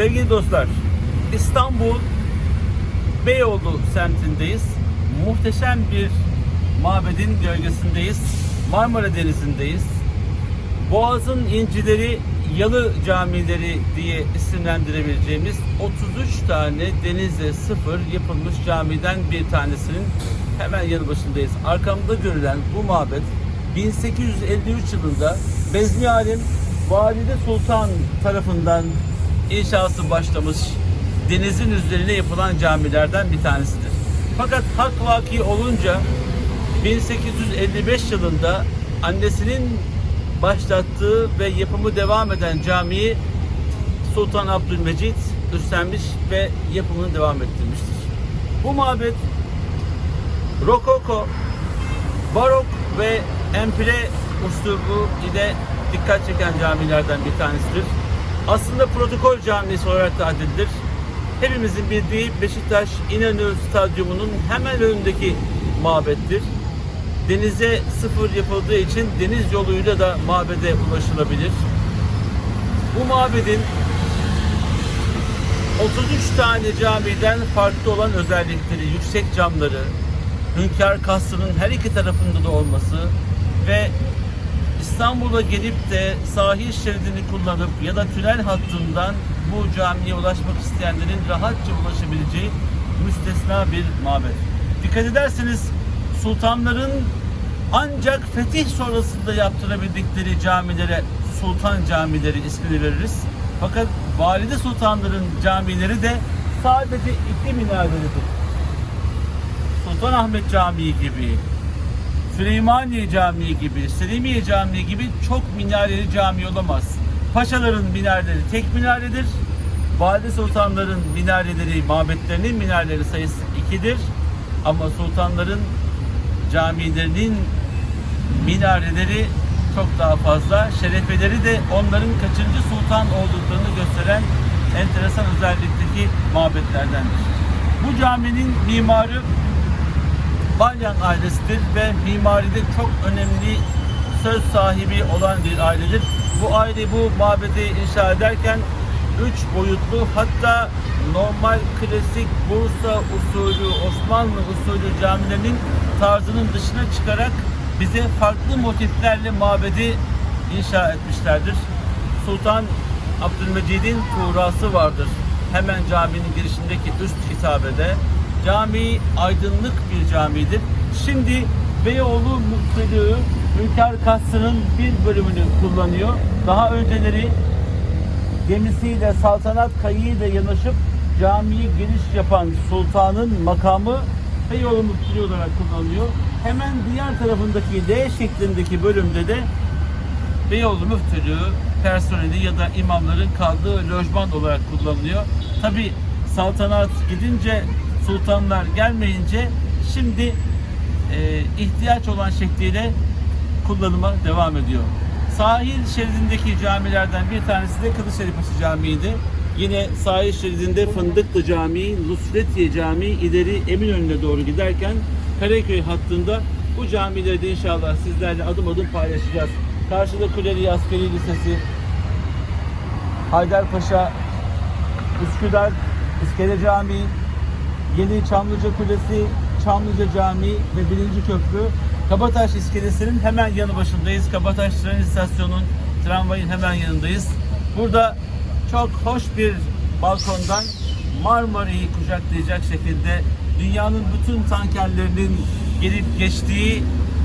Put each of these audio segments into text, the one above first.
Sevgili dostlar, İstanbul Beyoğlu semtindeyiz. Muhteşem bir mabedin gölgesindeyiz. Marmara Denizi'ndeyiz. Boğaz'ın incileri Yalı camileri diye isimlendirebileceğimiz 33 tane denize sıfır yapılmış camiden bir tanesinin hemen yanı başındayız. Arkamda görülen bu mabet 1853 yılında Bezmi Alem Valide Sultan tarafından inşası başlamış denizin üzerine yapılan camilerden bir tanesidir. Fakat hak vaki olunca 1855 yılında annesinin başlattığı ve yapımı devam eden camiyi Sultan Abdülmecit üstlenmiş ve yapımını devam ettirmiştir. Bu mabet Rokoko, Barok ve Empire uslubu ile dikkat çeken camilerden bir tanesidir. Aslında protokol camisi olarak da adildir. Hepimizin bildiği Beşiktaş İnönü Stadyumu'nun hemen önündeki mabettir. Denize sıfır yapıldığı için deniz yoluyla da mabede ulaşılabilir. Bu mabedin 33 tane camiden farklı olan özellikleri, yüksek camları, Hünkar Kasrı'nın her iki tarafında da olması ve İstanbul'a gelip de sahil şeridini kullanıp ya da tünel hattından bu camiye ulaşmak isteyenlerin rahatça ulaşabileceği müstesna bir mabet. Dikkat ederseniz sultanların ancak fetih sonrasında yaptırabildikleri camilere sultan camileri ismini veririz. Fakat valide sultanların camileri de sadece iki minarelidir. Sultanahmet Camii gibi, Süleymaniye Camii gibi, Selimiye Camii gibi çok minareli cami olamaz. Paşaların minareleri tek minaredir. Valide sultanların minareleri, mabetlerinin minareleri sayısı ikidir. Ama sultanların camilerinin minareleri çok daha fazla. Şerefeleri de onların kaçıncı sultan olduklarını gösteren enteresan özellikteki mabetlerdendir. Bu caminin mimarı Balyan ailesidir ve mimaride çok önemli söz sahibi olan bir ailedir. Bu aile bu mabedi inşa ederken üç boyutlu hatta normal klasik Bursa usulü, Osmanlı usulü camilerinin tarzının dışına çıkarak bize farklı motiflerle mabedi inşa etmişlerdir. Sultan Abdülmecid'in tuğrası vardır. Hemen caminin girişindeki üst hitabede. Cami aydınlık bir camidir. Şimdi Beyoğlu Muhtarlığı Hünkar Kasrı'nın bir bölümünü kullanıyor. Daha önceleri gemisiyle saltanat kayığıyla yanaşıp camiye giriş yapan sultanın makamı Beyoğlu Muhtarlığı olarak kullanılıyor. Hemen diğer tarafındaki L şeklindeki bölümde de Beyoğlu Müftülüğü personeli ya da imamların kaldığı lojman olarak kullanılıyor. Tabi saltanat gidince sultanlar gelmeyince şimdi e, ihtiyaç olan şekliyle kullanıma devam ediyor. Sahil şeridindeki camilerden bir tanesi de Kılıçdaroğlu Camii'ydi. Yine sahil şeridinde Fındıklı Camii, Nusretiye Camii ileri Eminönü'ne doğru giderken Karaköy hattında bu camileri de inşallah sizlerle adım adım paylaşacağız. Karşıda Kuleli Askeri Lisesi, Haydarpaşa, Üsküdar, İskele Camii, Yeni Çamlıca Kulesi, Çamlıca Camii ve Birinci Köprü. Kabataş iskelesinin hemen yanı başındayız. Kabataş tren istasyonunun tramvayın hemen yanındayız. Burada çok hoş bir balkondan Marmara'yı kucaklayacak şekilde dünyanın bütün tankerlerinin gelip geçtiği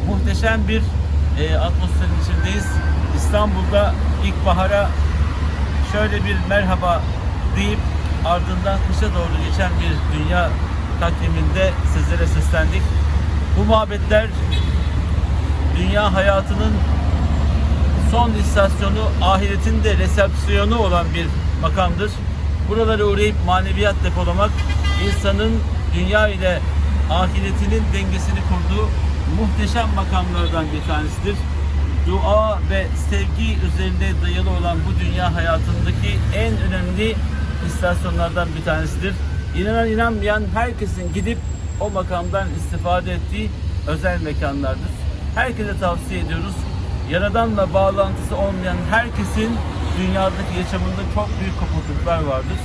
muhteşem bir e, atmosferin içindeyiz. İstanbul'da ilkbahara şöyle bir merhaba deyip ardından kışa doğru geçen bir dünya takviminde sizlere seslendik. Bu muhabbetler dünya hayatının son istasyonu, ahiretin de resepsiyonu olan bir makamdır. Buralara uğrayıp maneviyat depolamak insanın dünya ile ahiretinin dengesini kurduğu muhteşem makamlardan bir tanesidir. Dua ve sevgi üzerinde dayalı olan bu dünya hayatındaki en önemli istasyonlardan bir tanesidir. İnanan inanmayan herkesin gidip o makamdan istifade ettiği özel mekanlardır. Herkese tavsiye ediyoruz. Yaradanla bağlantısı olmayan herkesin dünyadaki yaşamında çok büyük kopukluklar vardır.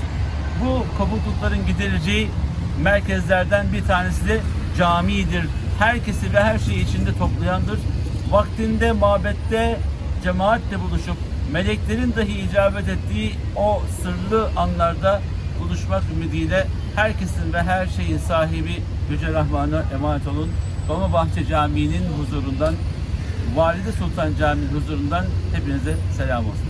Bu kopuklukların giderileceği merkezlerden bir tanesi de camidir. Herkesi ve her şeyi içinde toplayandır. Vaktinde mabette cemaatle buluşup meleklerin dahi icabet ettiği o sırlı anlarda buluşmak ümidiyle herkesin ve her şeyin sahibi Yüce Rahman'a emanet olun. Dolmabahçe Camii'nin huzurundan, Valide Sultan Camii'nin huzurundan hepinize selam olsun.